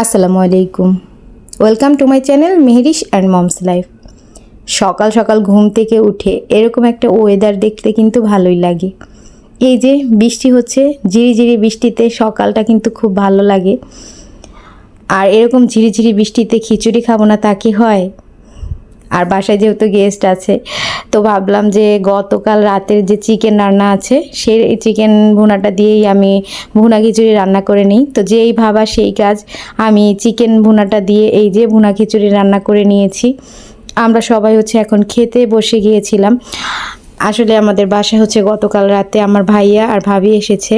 আসসালামু আলাইকুম। Welcome to my channel Mehrish and moms life সকাল সকাল ঘুম থেকে উঠে এরকম একটা ওয়েদার দেখতে কিন্তু ভালোই লাগে। এই যে বৃষ্টি হচ্ছে ঝিরি ঝিরি বৃষ্টিতে সকালটা কিন্তু খুব ভালো লাগে। আর এরকম ঝিরিঝিরি বৃষ্টিতে খিচুড়ি খাব না তা কি হয়? আর বাসায় যেহেতু গেস্ট আছে তো ভাবলাম যে গতকাল রাতের যে চিকেন রান্না আছে, সেই চিকেন ভুনাটা দিয়েই আমি ভুনা খিচুড়ি রান্না করে নিই। তো যেই ভাবা সেই কাজ, আমি চিকেন ভুনাটা দিয়ে এই যে ভুনা খিচুড়ি রান্না করে নিয়েছি। আমরা সবাই হচ্ছে এখন খেতে বসে গিয়েছিলাম। আসলে আমাদের বাসা হচ্ছে গতকাল রাতে আমার ভাইয়া আর ভাবি এসেছে।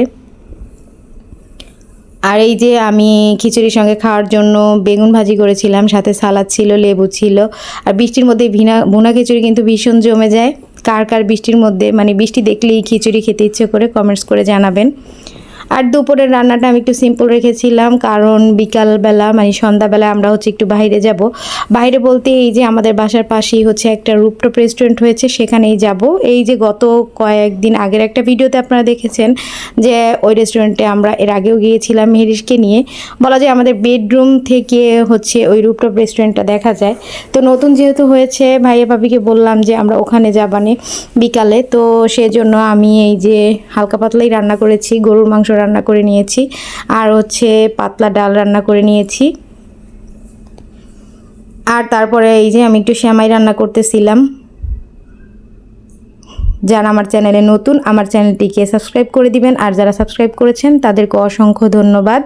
আর এই যে আমি খিচুড়ির সঙ্গে খাওয়ার জন্য বেগুন ভাজি করেছিলাম, সাথে সালাদ ছিল, লেবু ছিল, আর বৃষ্টির মধ্যে ভিনা, ভুনা খিচুড়ি কিন্তু ভীষণ জমে যায়। কার কার বৃষ্টির মধ্যে মানে বৃষ্টি দেখলেই খিচুড়ি খেতে ইচ্ছে করে কমেন্টস করে জানাবেন। আর দুপুরের রান্নাটা আমি একটু সিম্পল রেখেছিলাম, কারণ বিকালবেলা মানে সন্ধ্যাবেলা আমরা হচ্ছে একটু বাইরে যাব। বাইরে বলতে এই যে আমাদের বাসার পাশেই হচ্ছে একটা রুপটপ রেস্টুরেন্ট হয়েছে, সেখানেই যাব। এই যে গত কয়েকদিন আগের একটা ভিডিওতে আপনারা দেখেছেন যে ওই রেস্টুরেন্টে আমরা এর আগেও গিয়েছিলাম মেহরিশকে নিয়ে। বলা যায় আমাদের বেডরুম থেকে হচ্ছে ওই রুপটপ রেস্টুরেন্টটা দেখা যায়। তো নতুন যেহেতু হয়েছে, ভাইয়া ভাবিকে বললাম যে আমরা ওখানে যাবানে বিকালে। তো সেজন্য আমি এই যে হালকা পাতলাই রান্না করেছি, গরুর মাংস রান্না করে নিয়েছি। আর হচ্ছে পাতলা ডাল রান্না করে নিয়েছি। আর তারপরে এই যে আমি একটু শ্যামাই রান্না করতেছিলাম। যারা আমার চ্যানেলে নতুন, আমার চ্যানেলটিকে সাবস্ক্রাইব করে দিবেন। আর যারা সাবস্ক্রাইব করেছেন, তাদেরকে অসংখ্য ধন্যবাদ।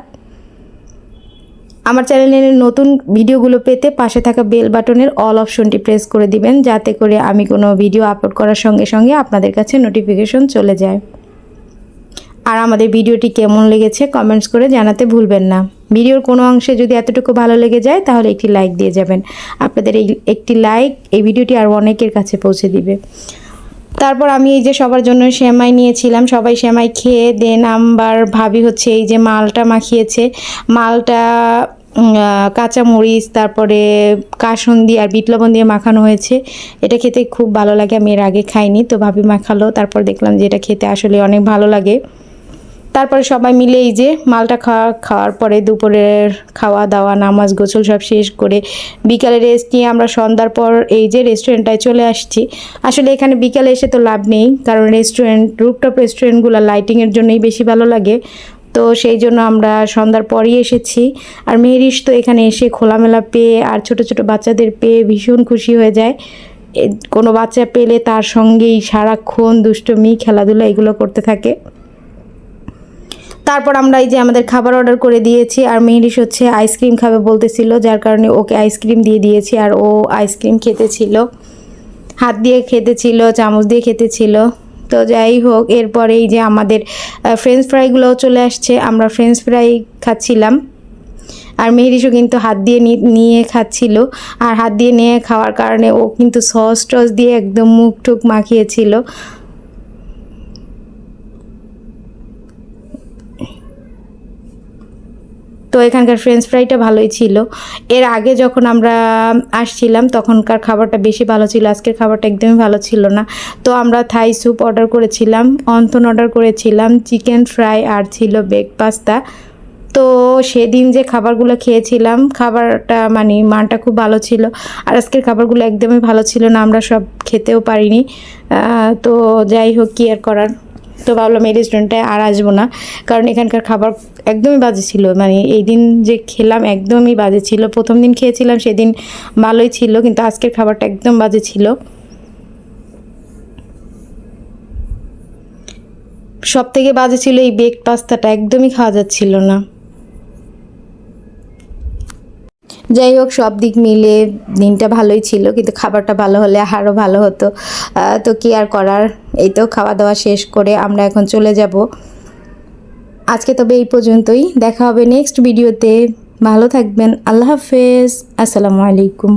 আমার চ্যানেলের নতুন ভিডিওগুলো পেতে পাশে থাকা বেল বাটনের অল অপশনটি প্রেস করে দিবেন, যাতে করে আমি কোনো ভিডিও আপলোড করার সঙ্গে সঙ্গে আপনাদের কাছে নোটিফিকেশন চলে যায়। আর আমাদের ভিডিওটি কেমন লেগেছে কমেন্টস করে জানাতে ভুলবেন না। ভিডিওর কোনো অংশে যদি এতটুকু ভালো লেগে যায়, তাহলে একটি লাইক দিয়ে যাবেন। আপনাদের এই একটি লাইক এই ভিডিওটি আর অনেকের কাছে পৌঁছে দিবে। তারপর আমি এই যে সবার জন্য সেমাই নিয়েছিলাম, সবাই সেমাই খেয়ে দেন আমার ভাবি হচ্ছে এই যে মালটা মাখিয়েছে। মালটা কাঁচা মরিচ, তারপরে কাসন্দি আর বিট লবণ দিয়ে মাখানো হয়েছে। এটা খেতে খুব ভালো লাগে, আমি এর আগে খাইনি, তো ভাবি মাখালো। তারপর দেখলাম যে এটা খেতে আসলে অনেক ভালো লাগে। তারপরে সবাই মিলে এই যে মালটা খাওয়া, খাওয়ার পরে দুপুরের খাওয়া দাওয়া, নামাজ গোসল সব শেষ করে বিকালে রেস্ট নিয়ে আমরা সন্ধ্যার পর এই যে রেস্টুরেন্টটায় চলে আসছি। আসলে এখানে বিকালে এসে তো লাভ নেই, কারণ রেস্টুরেন্ট রুপটপ রেস্টুরেন্টগুলো লাইটিংয়ের জন্যই বেশি ভালো লাগে। তো সেই জন্য আমরা সন্ধ্যার পরই এসেছি। আর মেহরিশ তো এখানে এসে খোলামেলা পেয়ে আর ছোট ছোট বাচ্চাদের পেয়ে ভীষণ খুশি হয়ে যায়। কোনো বাচ্চা পেলে তার সঙ্গেই সারাক্ষণ দুষ্টমি, খেলাধুলা এগুলো করতে থাকে। তারপর আমরা এই যে আমাদের খাবার অর্ডার করে দিয়েছি আর মেহরিশ হচ্ছে আইসক্রিম খাবে বলতেছিল, যার কারণে ওকে আইসক্রিম দিয়ে দিয়েছি আর ও আইসক্রিম খেতে ছিল হাত দিয়ে খেতে ছিল চামচ দিয়ে খেতে ছিল তো যাই হোক, এরপরে এই যে আমাদের ফ্রেঞ্চ ফ্রাইগুলোও চলে আসছে, আমরা ফ্রেঞ্চ ফ্রাই খাচ্ছিলাম। আর মেহরিশও কিন্তু হাত দিয়ে নিয়ে খাচ্ছিল। আর হাত দিয়ে নিয়ে খাওয়ার কারণে ও কিন্তু সস টস দিয়ে একদম মুখ টুক মাখিয়েছিল। তো এখানকার ফ্রেঞ্চ ফ্রাইটা ভালোই ছিল। এর আগে যখন আমরা আসছিলাম, তখনকার খাবারটা বেশি ভালো ছিল। আজকের খাবারটা একদমই ভালো ছিল না। তো আমরা থাই স্যুপ অর্ডার করেছিলাম, অন্থন অর্ডার করেছিলাম চিকেন ফ্রাই আর ছিল বেগ পাস্তা তো সেদিন যে খাবারগুলো খেয়েছিলাম, খাবারটা মানে মানটা খুব ভালো ছিল। আর আজকের খাবারগুলো একদমই ভালো ছিল না, আমরা সব খেতেও পারিনি। তো যাই হোক, কি আর করার? তো ভাবলাম এই রেস্টুরেন্টে আর আসব না। কারণ এখানকার খাবার একদমই বাজে ছিল। মানে এই দিন যে খেলাম একদমই বাজে ছিল। প্রথম দিন খেয়েছিলাম, সেদিন ভালোই ছিল, কিন্তু আজকের খাবারটা একদম বাজে ছিল। সব থেকে বাজে ছিল এই বেক পাস্তাটা একদমই খাওয়া যাচ্ছিল না। যাই হোক, সব দিক মিলে দিনটা ভালোই ছিল, কিন্তু খাবারটা ভালো হলে আরও ভালো হতো। তো কি আর করার? এই তো খাওয়া দাওয়া শেষ করে আমরা এখন চলে যাব। আজকে তবে এই পর্যন্তই। দেখা হবে নেক্সট ভিডিওতে। ভালো থাকবেন। আল্লাহ হাফেজ। আসসালামু আলাইকুম।